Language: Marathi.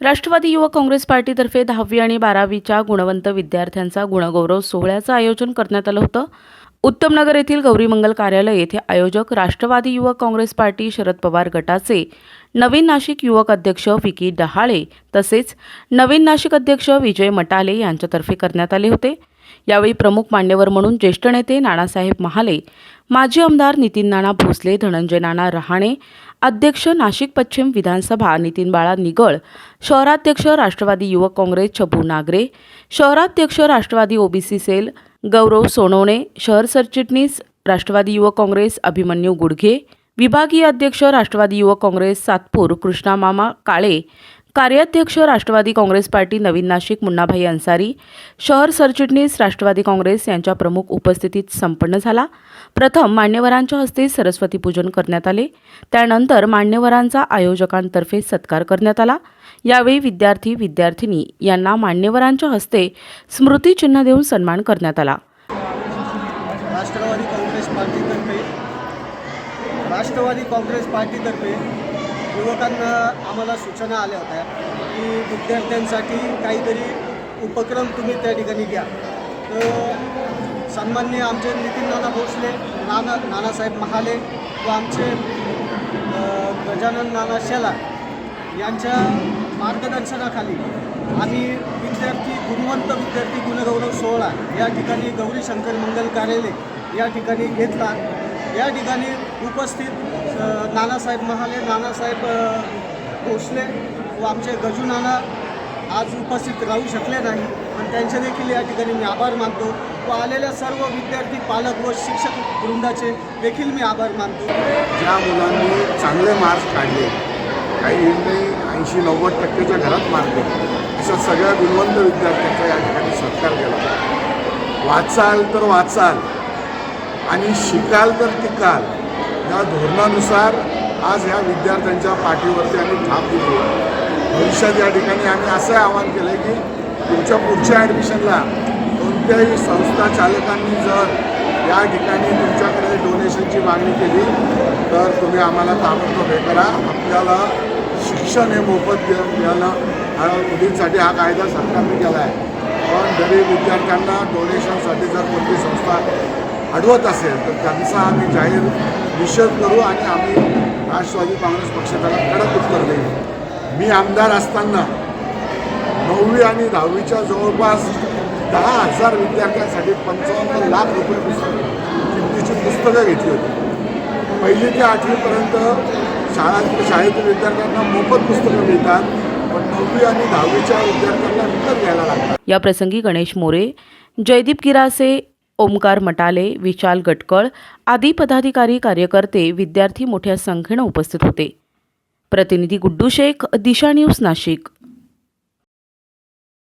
राष्ट्रवादी युवक काँग्रेस पार्टीतर्फे दहावी आणि बारावीच्या गुणवंत विद्यार्थ्यांचा गुणगौरव सोहळ्याचं आयोजन करण्यात आलं होतं. उत्तमनगर येथील गौरीमंगल कार्यालय येथे आयोजक राष्ट्रवादी युवक काँग्रेस पार्टी शरद पवार गटाचे नवीन नाशिक युवक अध्यक्ष विकी डहाळे तसेच नवीन नाशिक अध्यक्ष विजय मटाले यांच्यातर्फे करण्यात आले होते. यावेळी प्रमुख मान्यवर म्हणून ज्येष्ठ नेते नानासाहेब महाले माजी आमदार नितीन नाना भोसले धनंजय नाना रहाणे अध्यक्ष नाशिक पश्चिम विधानसभा नितीन बाळा निगळ शहराध्यक्ष राष्ट्रवादी युवक काँग्रेस छबू नागरे शहराध्यक्ष राष्ट्रवादी ओबीसी सेल गौरव सोनवणे शहर सरचिटणीस राष्ट्रवादी युवक काँग्रेस अभिमन्यू गुडघे विभागीय अध्यक्ष राष्ट्रवादी युवक काँग्रेस सातपूर कृष्णामामा काळे कार्याध्यक्ष राष्ट्रवादी काँग्रेस पार्टी नवीन नाशिक मुन्नाभाई अन्सारी. शहर सरचिटणीस राष्ट्रवादी काँग्रेस यांच्या प्रमुख उपस्थितीत संपन्न झाला. प्रथम मान्यवरांच्या हस्ते सरस्वती पूजन करण्यात आले. त्यानंतर मान्यवरांचा आयोजकांतर्फे सत्कार करण्यात आला. यावेळी विद्यार्थी विद्यार्थिनी यांना मान्यवरांच्या हस्ते स्मृतिचिन्ह देऊन सन्मान करण्यात आला. राष्ट्रवादी काँग्रेस पार्टीतर्फे राष्ट्रवादी काँग्रेस पार्टीतर्फे युवकांना आम्हाला सूचना आल्या होत्या की विद्यार्थ्यांसाठी काहीतरी उपक्रम तुम्ही त्या ठिकाणी घ्या. तर सन्मान्य आमचे नितीन नाना भोसले नाना नानासाहेब महाले व आमचे गजानन नाना शेला यांच्या मार्गदर्शनाखाली आम्ही विद्यार्थी गुणवंत विद्यार्थी गुणगौरव सोहळा या ठिकाणी गौरी शंकर मंगल कार्यालय या ठिकाणी घेतला. या ठिकाणी उपस्थित नानासाहेब महाले नानासाहेब भोसले व आमचे गजू नाना आज उपस्थित राहू शकले नाही. पण त्यांचे देखील या ठिकाणी मी आभार मानतो व आलेल्या सर्व विद्यार्थी पालक व शिक्षक वृंदाचे देखील मी आभार मानतो. ज्या मुलांनी चांगले मार्क्स काढले काही मुलांनी ऐंशी नव्वद टक्केच्या घरात मार्क अशा सगळ्या गुणवंत विद्यार्थ्यांचा या ठिकाणी सत्कार केला. वाचाल तर वाचाल आणि शिकाल तर टिकाल. या धोरणानुसार आज ह्या विद्यार्थ्यांच्या पाठीवरती आम्ही ठाप दिली. भविष्यात या ठिकाणी आम्ही असं आवाहन केलं की तुमच्या पुढच्या ॲडमिशनला कोणत्याही संस्था चालकांनी जर या ठिकाणी तुमच्याकडे डोनेशनची मागणी केली तर तुम्ही आम्हाला ताबडतोब हे करा. आपल्याला शिक्षण हे मोफत मिळालं मुलींसाठी हा कायदा सरकारने केला आहे पण गरीब विद्यार्थ्यांना डोनेशनसाठी जर कोणती संस्था अडवत असेल तर त्यांचा आम्ही जाहीर निषेध करू आणि आम्ही राष्ट्रवादी काँग्रेस पक्ष त्याला कडक उत्तर देऊ. मी आमदार असताना नववी आणि दहावीच्या जवळपास दहा हजार विद्यार्थ्यांसाठी पंचावन्न लाख रुपये पुस्तक किमतीची पुस्तकं घेतली होती. पहिली ते आठवीपर्यंत शाळा शाळेतील विद्यार्थ्यांना मोफत पुस्तकं मिळतात पण नववी आणि दहावीच्या विद्यार्थ्यांना विकत घ्यायला लागतात. या प्रसंगी गणेश मोरे जयदीप गिरासे ओमकार मटाले विशाल गटकळ आदी पदाधिकारी कार्यकर्ते विद्यार्थी मोठ्या संख्येनं उपस्थित होते. प्रतिनिधी गुड्डू शेख दिशा न्यूज नाशिक.